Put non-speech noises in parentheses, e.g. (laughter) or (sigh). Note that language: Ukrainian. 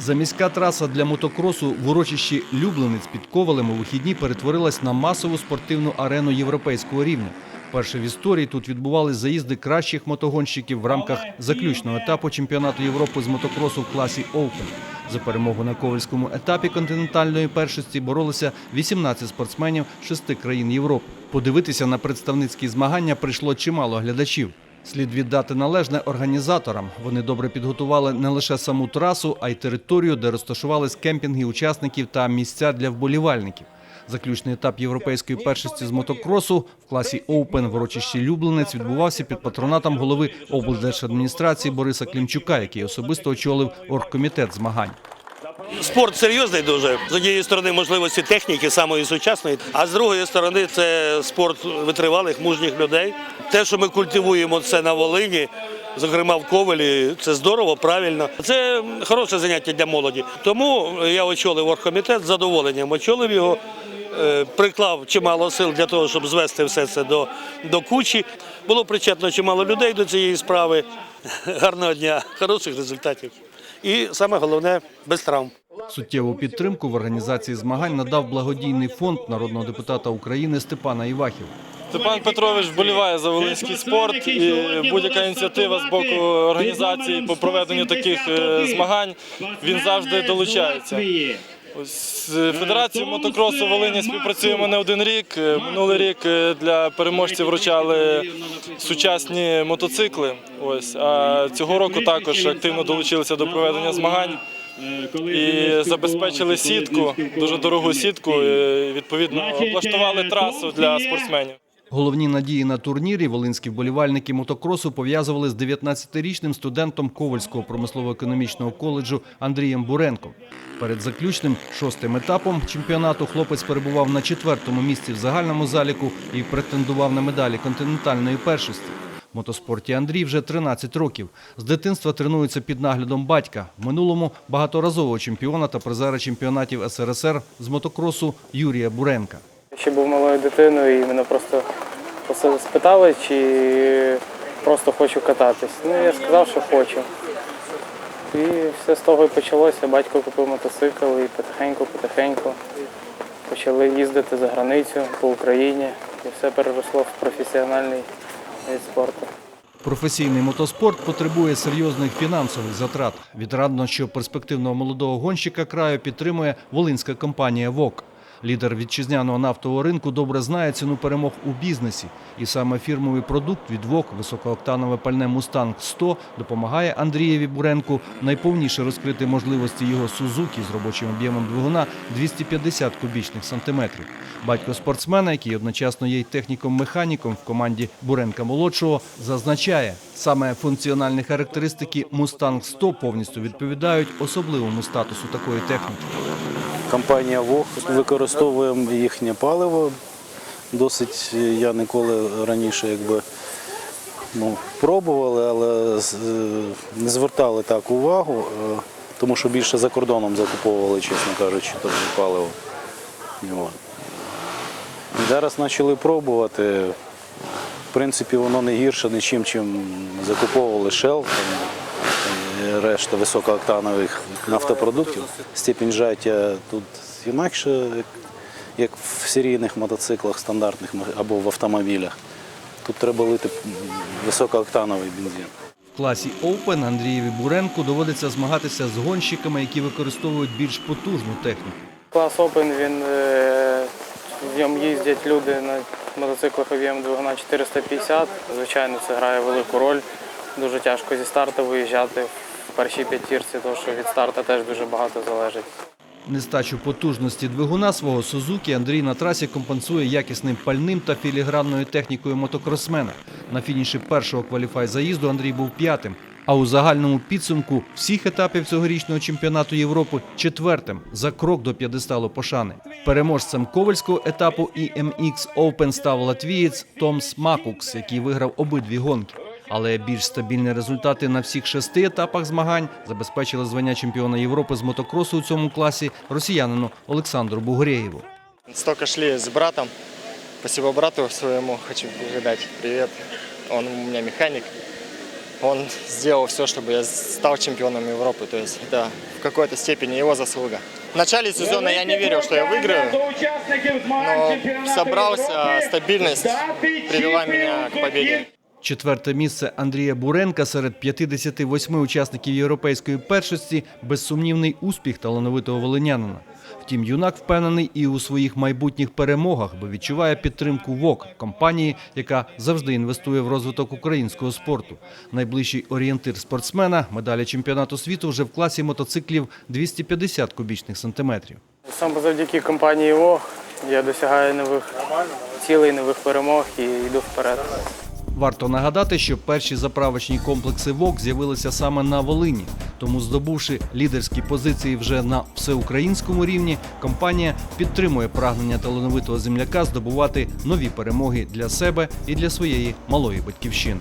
Заміська траса для мотокросу в урочищі Люблинець під Ковалем у вихідні перетворилась на масову спортивну арену європейського рівня. Перше в історії тут відбувались заїзди кращих мотогонщиків в рамках заключного етапу чемпіонату Європи з мотокросу в класі Open. За перемогу на ковальському етапі континентальної першості боролися 18 спортсменів шести країн Європи. Подивитися на представницькі змагання прийшло чимало глядачів. Слід віддати належне організаторам. Вони добре підготували не лише саму трасу, а й територію, де розташувались кемпінги учасників та місця для вболівальників. Заключний етап європейської першості з мотокросу в класі Open в урочищі Люблинець відбувався під патронатом голови облдержадміністрації Бориса Клімчука, який особисто очолив оргкомітет змагань. Спорт серйозний дуже. З однієї сторони можливості техніки самої сучасної, а з другої сторони це спорт витривалих, мужніх людей. Те, що ми культивуємо це на Волині, зокрема в Ковелі, це здорово, правильно. Це хороше заняття для молоді. Тому я очолив оргкомітет з задоволенням. Очолив його, е, приклав чимало сил для того, щоб звести все це до, до кучі. Було причетно чимало людей до цієї справи. (laughs) Гарного дня, хороших результатів. І саме головне без травм. Суттєву підтримку в організації змагань надав благодійний фонд народного депутата України Степана Івахів. Степан Петрович вболіває за волинський спорт і будь-яка ініціатива з боку організації по проведенню таких е, змагань він завжди долучається. З Федерацією мотокросу Волині співпрацюємо не один рік. Е, Минулий рік е, для переможців вручали сучасні мотоцикли. Ось а цього року також активно долучилися до проведення змагань і забезпечили сітку, дуже дорогу сітку. і, Відповідно, облаштували трасу для спортсменів. Головні надії на турнірі волинські вболівальники мотокросу пов'язували з 19-річним студентом Ковальського промислово-економічного коледжу Андрієм Буренком. Перед заключним шостим етапом чемпіонату хлопець перебував на четвертому місці в загальному заліку і претендував на медалі континентальної першості. В мотоспорті Андрій вже 13 років. З дитинства тренується під наглядом батька. В минулому багаторазового чемпіона та призера чемпіонатів СРСР з мотокросу Юрія Буренка. Ще був малою дитиною і мене просто спитали, чи просто хочу кататись. Ну, я сказав, що хочу. І все з того і почалося. Батько купив мотоцикл і потихеньку-потихеньку почали їздити за границю по Україні. І все переросло в професіональний вид спорту. Професійний мотоспорт потребує серйозних фінансових затрат. Відрадно, що перспективного молодого гонщика краю підтримує волинська компанія ВОК. Лідер вітчизняного нафтового ринку добре знає ціну перемог у бізнесі. І саме фірмовий продукт від ВОК високооктанове пальне «Мустанг 100» допомагає Андрієві Буренку найповніше розкрити можливості його «Сузукі» з робочим об'ємом двигуна 250 кубічних сантиметрів. Батько спортсмена, який одночасно є й техніком-механіком в команді Буренка-молодшого, зазначає, саме функціональні характеристики «Мустанг 100» повністю відповідають особливому статусу такої техніки. Компанія ВОГ використовуємо їхнє паливо. Досить я ніколи раніше якби, ну, пробували, але е, не звертали так увагу, е, тому що більше за кордоном закуповували, чесно кажучи, тоді паливо. От. Зараз почали пробувати. В принципі, воно не гірше, нічим, чим закуповували і решта високооктанових нафтопродуктів. Степінь жаття тут інакше, як- в серійних мотоциклах стандартних або в автомобілях. Тут треба лити високооктановий бензин. В класі Open Андрієві Буренку доводиться змагатися з гонщиками, які використовують більш потужну техніку. Клас Open, він е, в ньому їздять люди на мотоциклах об'єм двигуна 450. Звичайно, це грає велику роль. Дуже тяжко зі старту виїжджати в першій п'ятірці, тому що від старту теж дуже багато залежить. Нестачу потужності двигуна свого Сузуки Андрій на трасі компенсує якісним пальним та філігранною технікою мотокросмена. На фініші першого кваліфай-заїзду Андрій був п'ятим, а у загальному підсумку всіх етапів цьогорічного чемпіонату Європи четвертим за крок до п'єдесталу пошани. Переможцем ковальського етапу EMX Open став латвієць Томс Макукс, який виграв обидві гонки Але більш стабільні результати на всіх шести етапах змагань забезпечили звання чемпіона Європи з мотокросу у цьому класі росіянину Олександру Бугреєву. Столько шли с братом. Спасибо брату своему хочу передать привет. Он у меня механик. Он сделал все, чтобы я стал чемпионом Европы. То есть это в какой-то степени его заслуга. В начале сезона я не верил, что я выиграю, но собрался, стабильность привела меня к победе. Четверте місце Андрія Буренка серед 58 учасників європейської першості безсумнівний успіх талановитого волинянина. Втім, юнак впевнений і у своїх майбутніх перемогах, бо відчуває підтримку ВОК компанії, яка завжди інвестує в розвиток українського спорту. Найближчий орієнтир спортсмена медалі чемпіонату світу вже в класі мотоциклів 250 кубічних сантиметрів. Саме завдяки компанії ОГ я досягаю нових цілей, нових перемог і йду вперед. Варто нагадати, що перші заправочні комплекси ВОК з'явилися саме на Волині. Тому, здобувши лідерські позиції вже на всеукраїнському рівні, компанія підтримує прагнення талановитого земляка здобувати нові перемоги для себе і для своєї малої батьківщини.